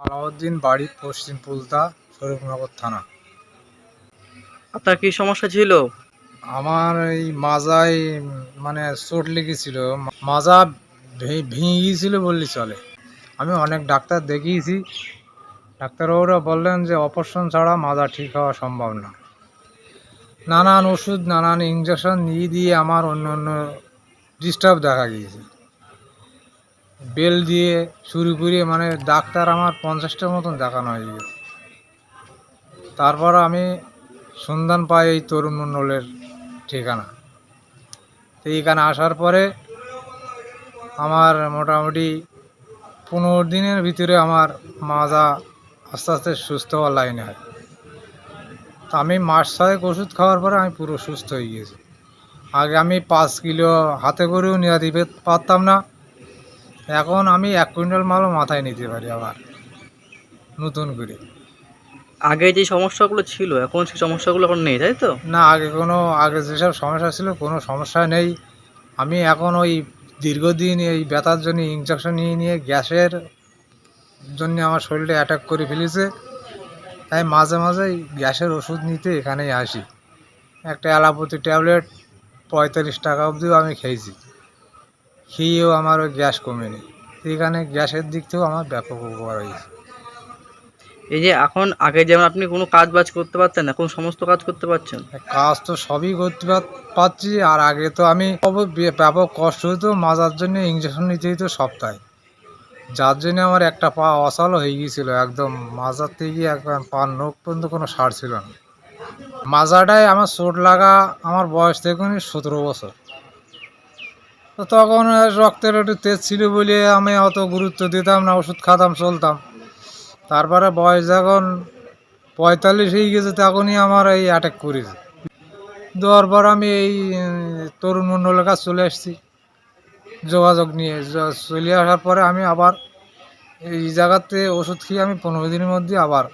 আলাউদ্দিন বাড়ি পশ্চিম পুলতা স্বরূপনগর থানা। আপনার কি সমস্যা ছিল? আমার এই মাজায় মানে চোট লেগেছিল মাজা ভেঙে গিয়েছিল বললে চলে। আমি অনেক ডাক্তার দেখিয়েছি। ডাক্তারবাবুরা বললেন যে অপারেশন ছাড়া মাজা ঠিক হওয়া সম্ভব না। নানান ওষুধ নানান ইঞ্জেকশন দিয়ে দিয়ে আমার অন্য অন্য ডিস্টার্ব দেখা গিয়েছে। বেল দিয়ে শুরু করে মানে ডাক্তার আমার পঞ্চাশটার মতন দেখানো হয়ে গেছে। তারপর আমি সন্ধান পাই এই তরুণ মণ্ডলের ঠিকানা। তো এইখানে আসার পরে আমার মোটামুটি পনেরো দিনের ভিতরে আমার মাজা আস্তে আস্তে সুস্থ হওয়ার লাইনে হয়। তো আমি মাস ছয়েক ওষুধ খাওয়ার পরে আমি পুরো সুস্থ হয়ে গিয়েছি। আগে আমি পাঁচ কিলো হাতে করেও নেওয়া দিতে পারতাম না। এখন আমি এক কুইন্টাল মালও মাথায় নিতে পারি আবার নতুন করে। আগে যে সমস্যাগুলো ছিল এখন সেই সমস্যাগুলো এখন নেই তাই তো? না আগে কোনো আগে যেসব সমস্যা ছিল কোনো সমস্যা নেই। আমি এখন ওই দীর্ঘদিন এই ব্যথার জন্য ইনজেকশন নিয়ে নিয়ে গ্যাসের জন্য আমার শরীরটা অ্যাটাক করে ফেলেছে। তাই মাঝে মাঝে গ্যাসের ওষুধ নিতে এখানেই আসি। একটা অ্যালাপতি ট্যাবলেট পঁয়তাল্লিশ টাকা অবধিও আমি খেয়েছি। খেয়েও আমার ওই গ্যাস কমেনি। এখানে গ্যাসের দিক থেকেও আমার ব্যাপক উপকার হয়েছে। এই যে এখন আগে যেমন আপনি কোনো কাজ বাজ করতে পারতেন না এখন সমস্ত কাজ করতে পারছেন? কাজ তো সবই করতে পারছি আর আগে তো আমি ব্যাপক কষ্ট হতো মাজার জন্য ইঞ্জেকশন নিতে হতো সপ্তাহে। যার জন্য আমার একটা পা অসাল হয়ে গিয়েছিল একদম মাজার থেকে একদম পা নোখ পর্যন্ত কোনো সার ছিল না। মাজাটায় আমার চোট লাগা আমার বয়স দেখুন সতেরো বছর। তো তখন রক্তের একটু তেজ ছিল বলে আমি অত গুরুত্ব দিতাম না, ওষুধ খাতাম, চলতাম। তারপরে বয়স যখন পঁয়তাল্লিশ হয়ে গেছে, তখনই আমার এই অ্যাটাক করেছে। দেওয়ার পর আমি এই তরুণ মণ্ডলের কাছে চলে আসছি, যোগাযোগ নিয়ে। চলে আসার পরে আমি আবার এই জায়গাতে ওষুধ খেয়ে আমি পনেরো দিনের মধ্যে আবার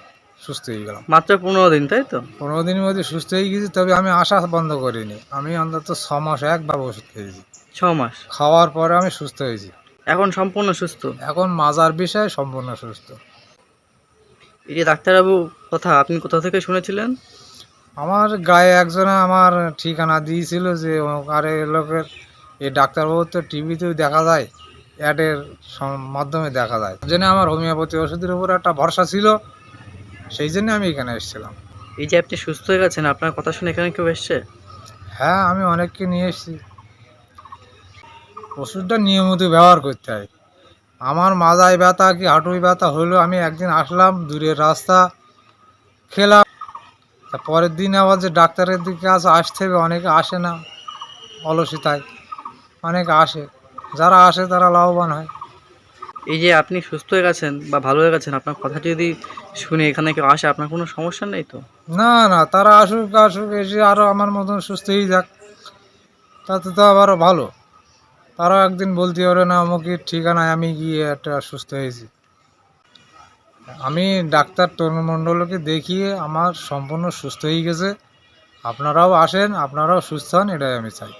সুস্থ হয়ে গেলাম। মাত্র পনেরো দিন তাই তো? পনেরো দিনের মধ্যে সুস্থ হয়ে গেছি তবে আমি আশা বন্ধ করিনি। আমি অন্তত ছ মাস একবার ওষুধ খেয়েছি। ছ মাস? খাওয়ার পরে আমি সুস্থ হয়েছি। এখন সম্পূর্ণ সুস্থ? এখন মাজার বিষয়ে সম্পূর্ণ সুস্থ। এই যে ডাক্তারবাবু কথা আপনি কোথা থেকে শুনেছিলেন? আমার গায়ে একজনে আমার ঠিকানা দিয়েছিল যে আরে লোকের এই ডাক্তারবাবু তো টিভিতেও দেখা যায় অ্যাডের মাধ্যমে দেখা যায়। জন্য আমার হোমিওপ্যাথি ওষুধের উপর একটা ভরসা ছিল সেই জন্য আমি এখানে এসেছিলাম। এই যে আপনি সুস্থ হয়ে গেছেন আপনার কথা শুনে এখানে কেউ এসছে? হ্যাঁ আমি অনেককে নিয়ে এসেছি। ওষুধটা নিয়মিত ব্যবহার করতে হয়। আমার মাজায় ব্যথা কি হাঁটুই ব্যথা হলো আমি একদিন আসলাম দূরের রাস্তা খেলাম। তা পরের দিন আবার যে ডাক্তারের দিকে আস আসতে হবে অনেকে আসে না অলসিতায়। অনেকে আসে। যারা আসে তারা লাভবান হয়। এই যে আপনি সুস্থ হয়ে গেছেন বা ভালো হয়ে গেছেন, আপনার কথা যদি শুনে এখানে কেউ আসে, আপনার কোনো সমস্যা নেই তো? না না, তারা আসুক আসুক, এসে আরও আমার মতন সুস্থ হয়ে যাক তাতে তো আবারও ভালো। তারাও একদিন বলতে পারে, না, আমাকে ঠিকানায় আমি গিয়ে একটা সুস্থ হয়েছি। আমি ডাক্তার তরুণ মণ্ডলকে দেখিয়ে আমার সম্পূর্ণ সুস্থ হয়ে গেছে। আপনারাও আসেন, আপনারাও সুস্থ হন, এটাই আমি চাই।